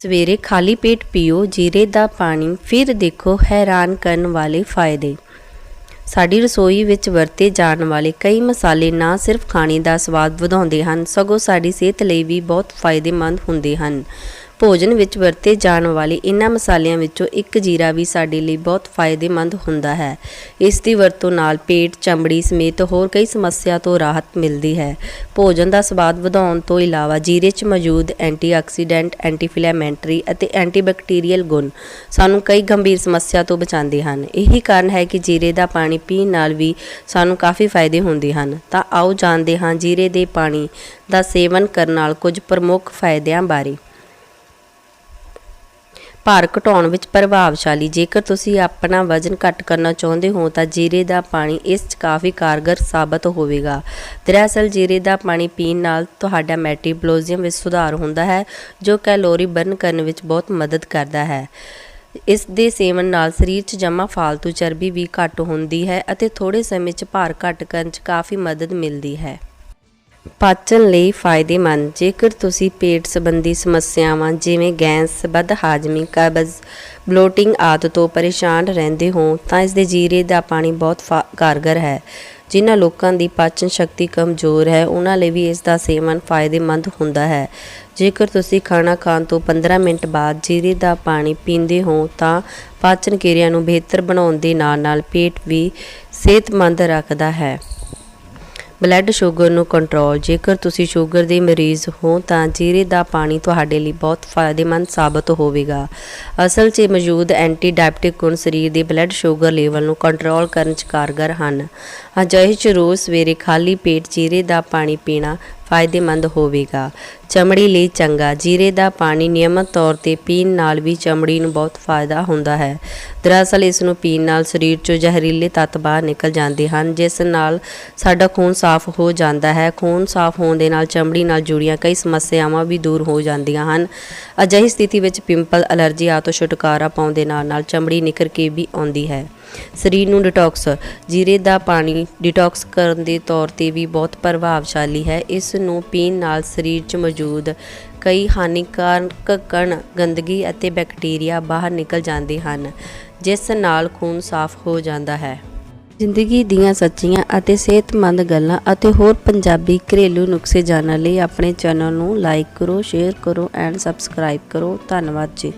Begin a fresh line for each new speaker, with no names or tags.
ਸਵੇਰੇ ਖਾਲੀ ਪੇਟ ਪੀਓ, ਜੀਰੇ ਦਾ ਪਾਣੀ ਫਿਰ ਦੇਖੋ ਹੈਰਾਨ ਕਰਨ ਵਾਲੇ ਫਾਇਦੇ। ਸਾਡੀ ਰਸੋਈ ਵਿੱਚ ਵਰਤੇ ਜਾਣ ਵਾਲੇ ਕਈ ਮਸਾਲੇ ਨਾ ਸਿਰਫ ਖਾਣੇ ਦਾ ਸਵਾਦ ਵਧਾਉਂਦੇ ਹਨ, ਸਗੋਂ ਸਾਡੀ ਸਿਹਤ ਲਈ ਵੀ ਬਹੁਤ ਫਾਇਦੇਮੰਦ ਹੁੰਦੇ ਹਨ। ਭੋਜਨ ਵਿੱਚ ਵਰਤੇ ਜਾਣ ਵਾਲੇ ਇਹਨਾਂ ਮਸਾਲਿਆਂ ਵਿੱਚੋਂ ਇੱਕ ਜੀਰਾ ਵੀ ਸਾਡੇ ਲਈ ਬਹੁਤ ਫਾਇਦੇਮੰਦ ਹੁੰਦਾ ਹੈ। ਇਸ ਦੀ ਵਰਤੋਂ ਨਾਲ ਪੇਟ, ਚਮੜੀ ਸਮੇਤ ਹੋਰ ਕਈ ਸਮੱਸਿਆ ਤੋਂ ਰਾਹਤ ਮਿਲਦੀ ਹੈ। ਭੋਜਨ ਦਾ ਸਵਾਦ ਵਧਾਉਣ ਤੋਂ ਇਲਾਵਾ ਜੀਰੇ 'ਚ ਮੌਜੂਦ ਐਂਟੀਆਕਸੀਡੈਂਟ, ਐਂਟੀਫਲੇਮੈਂਟਰੀ ਅਤੇ ਐਂਟੀਬੈਕਟੀਰੀਅਲ ਗੁਣ ਸਾਨੂੰ ਕਈ ਗੰਭੀਰ ਸਮੱਸਿਆ ਤੋਂ ਬਚਾਉਂਦੇ ਹਨ। ਇਹੀ ਕਾਰਨ ਹੈ ਕਿ ਜੀਰੇ ਦਾ ਪਾਣੀ ਪੀਣ ਨਾਲ ਵੀ ਸਾਨੂੰ ਕਾਫੀ ਫਾਇਦੇ ਹੁੰਦੇ ਹਨ। ਤਾਂ ਆਓ ਜਾਣਦੇ ਹਾਂ ਜੀਰੇ ਦੇ ਪਾਣੀ ਦਾ ਸੇਵਨ ਕਰਨ ਨਾਲ ਕੁਝ ਪ੍ਰਮੁੱਖ ਫਾਇਦਿਆਂ ਬਾਰੇ। ਭਾਰ ਘਟਾਉਣ ਵਿੱਚ ਪ੍ਰਭਾਵਸ਼ਾਲੀ। ਜੇਕਰ ਤੁਸੀਂ ਆਪਣਾ ਵਜ਼ਨ ਘੱਟ ਕਰਨਾ ਚਾਹੁੰਦੇ ਹੋ, ਤਾਂ ਜੀਰੇ ਦਾ ਪਾਣੀ ਇਸ 'ਚ ਕਾਫੀ ਕਾਰਗਰ ਸਾਬਤ ਹੋਵੇਗਾ। ਦਰਅਸਲ, ਜੀਰੇ ਦਾ ਪਾਣੀ ਪੀਣ ਨਾਲ ਤੁਹਾਡਾ ਮੈਟਾਬੋਲਿਜ਼ਮ ਵਿੱਚ ਸੁਧਾਰ ਹੁੰਦਾ ਹੈ, ਜੋ ਕੈਲੋਰੀ ਬਰਨ ਕਰਨ ਵਿੱਚ ਬਹੁਤ ਮਦਦ ਕਰਦਾ ਹੈ। ਇਸ ਦੇ ਸੇਵਨ ਨਾਲ ਸਰੀਰ 'ਚ ਜਮ੍ਹਾਂ ਫਾਲਤੂ ਚਰਬੀ ਵੀ ਘੱਟ ਹੁੰਦੀ ਹੈ ਅਤੇ ਥੋੜੇ ਸਮੇਂ 'ਚ ਭਾਰ ਘੱਟ ਕਰਨ 'ਚ ਕਾਫੀ ਮਦਦ ਮਿਲਦੀ ਹੈ। ਪਾਚਨ ਲਈ ਫਾਇਦੇਮੰਦ। ਜੇਕਰ ਤੁਸੀਂ ਪੇਟ ਸੰਬੰਧੀ ਸਮੱਸਿਆਵਾਂ ਜਿਵੇਂ ਗੈਸ ਬਦਹਾਜ਼ਮੀ ਕਬਜ਼, ਬਲੋਟਿੰਗ ਆਦਿ ਤੋਂ ਪਰੇਸ਼ਾਨ ਰਹਿੰਦੇ ਹੋ, ਤਾਂ ਇਸ ਦੇ ਜੀਰੇ ਦਾ ਪਾਣੀ ਬਹੁਤ ਫਾ- ਕਾਰਗਰ ਹੈ। ਜਿਨ੍ਹਾਂ ਲੋਕਾਂ ਦੀ ਪਾਚਨ ਸ਼ਕਤੀ ਕਮਜ਼ੋਰ ਹੈ, ਉਹਨਾਂ ਲਈ ਵੀ ਇਸ ਦਾ ਸੇਵਨ ਫਾਇਦੇਮੰਦ ਹੁੰਦਾ ਹੈ। ਜੇਕਰ ਤੁਸੀਂ ਖਾਣਾ ਖਾਣ ਤੋਂ 15 ਮਿੰਟ ਬਾਅਦ ਜੀਰੇ ਦਾ ਪਾਣੀ ਪੀਂਦੇ ਹੋ, ਤਾਂ ਪਾਚਨ ਕਿਰਿਆ ਨੂੰ ਬਿਹਤਰ ਬਣਾਉਣ ਦੇ ਨਾਲ ਨਾਲ ਪੇਟ ਵੀ ਸਿਹਤਮੰਦ ਰੱਖਦਾ ਹੈ। ਬਲੱਡ ਸ਼ੂਗਰ ਨੂੰ ਕੰਟਰੋਲ ਜੇਕਰ ਤੁਸੀਂ ਸ਼ੂਗਰ ਦੇ ਮਰੀਜ਼ ਹੋ, ਤਾਂ ਜੀਰੇ ਦਾ ਪਾਣੀ ਤੁਹਾਡੇ ਲਈ ਬਹੁਤ ਫਾਇਦੇਮੰਦ ਸਾਬਤ ਹੋਵੇਗਾ। ਅਸਲ 'ਚ ਮੌਜੂਦ ਐਂਟੀ ਡਾਇਬਟਿਕ ਗੁਣ ਸਰੀਰ ਦੇ ਬਲੱਡ ਸ਼ੂਗਰ ਲੈਵਲ ਨੂੰ ਕੰਟਰੋਲ ਕਰਨ 'ਚ ਕਾਰਗਰ ਹਨ। ਅਜਿਹੇ 'ਚ ਰੋਜ਼ ਸਵੇਰੇ ਖਾਲੀ ਪੇਟ ਜੀਰੇ ਦਾ ਪਾਣੀ ਪੀਣਾ ਫਾਇਦੇਮੰਦ ਹੋਵੇਗਾ। ਚਮੜੀ ਲਈ ਚੰਗਾ। ਜੀਰੇ ਦਾ ਪਾਣੀ ਨਿਯਮਤ ਤੌਰ ਤੇ ਪੀਣ ਨਾਲ ਵੀ ਚਮੜੀ ਨੂੰ ਬਹੁਤ ਫਾਇਦਾ ਹੁੰਦਾ ਹੈ। ਦਰਅਸਲ ਇਸ ਨੂੰ ਪੀਣ ਨਾਲ ਸਰੀਰ 'ਚੋਂ ਜ਼ਹਿਰੀਲੇ ਤੱਤ ਬਾਹਰ ਨਿਕਲ ਜਾਂਦੇ ਹਨ, ਜਿਸ ਨਾਲ ਸਾਡਾ ਖੂਨ ਸਾਫ਼ ਹੋ ਜਾਂਦਾ ਹੈ। ਖੂਨ ਸਾਫ਼ ਹੋਣ ਦੇ ਨਾਲ ਚਮੜੀ ਨਾਲ ਜੁੜੀਆਂ ਕਈ ਸਮੱਸਿਆਵਾਂ ਵੀ ਦੂਰ ਹੋ ਜਾਂਦੀਆਂ ਹਨ। ਅਜਿਹੀ ਸਥਿਤੀ ਵਿੱਚ ਪਿੰਪਲ, ਅਲਰਜੀ ਆਦਿ ਤੋਂ ਛੁਟਕਾਰਾ ਪਾਉਣ ਦੇ ਨਾਲ ਨਾਲ ਚਮੜੀ ਨਿਖਰ ਕੇ ਵੀ ਆਉਂਦੀ ਹੈ। ਸਰੀਰ ਨੂੰ ਡਿਟੌਕਸ ਜੀਰੇ ਦਾ ਪਾਣੀ ਡਿਟੌਕਸ ਕਰਨ ਦੇ ਤੌਰ ਤੇ ਵੀ ਬਹੁਤ ਪ੍ਰਭਾਵਸ਼ਾਲੀ ਹੈ। ਇਸ ਨੂੰ ਪੀਣ ਨਾਲ ਸਰੀਰ 'ਚ ਮੌਜੂਦ ਕਈ ਹਾਨੀਕਾਰਕ ਕਣ, ਗੰਦਗੀ ਅਤੇ ਬੈਕਟੀਰੀਆ ਬਾਹਰ ਨਿਕਲ ਜਾਂਦੇ ਹਨ, ਜਿਸ ਨਾਲ ਖੂਨ ਸਾਫ਼ ਹੋ ਜਾਂਦਾ ਹੈ। ਜ਼ਿੰਦਗੀ ਦੀਆਂ ਸੱਚੀਆਂ ਅਤੇ ਸਿਹਤਮੰਦ ਗੱਲਾਂ ਅਤੇ ਹੋਰ ਪੰਜਾਬੀ ਘਰੇਲੂ ਨੁਸਖੇ ਜਾਣਨ ਲਈ ਆਪਣੇ ਚੈਨਲ ਨੂੰ ਲਾਈਕ ਕਰੋ ਸ਼ੇਅਰ ਕਰੋ ਐਂਡ ਸਬਸਕ੍ਰਾਈਬ ਕਰੋ। ਧੰਨਵਾਦ ਜੀ।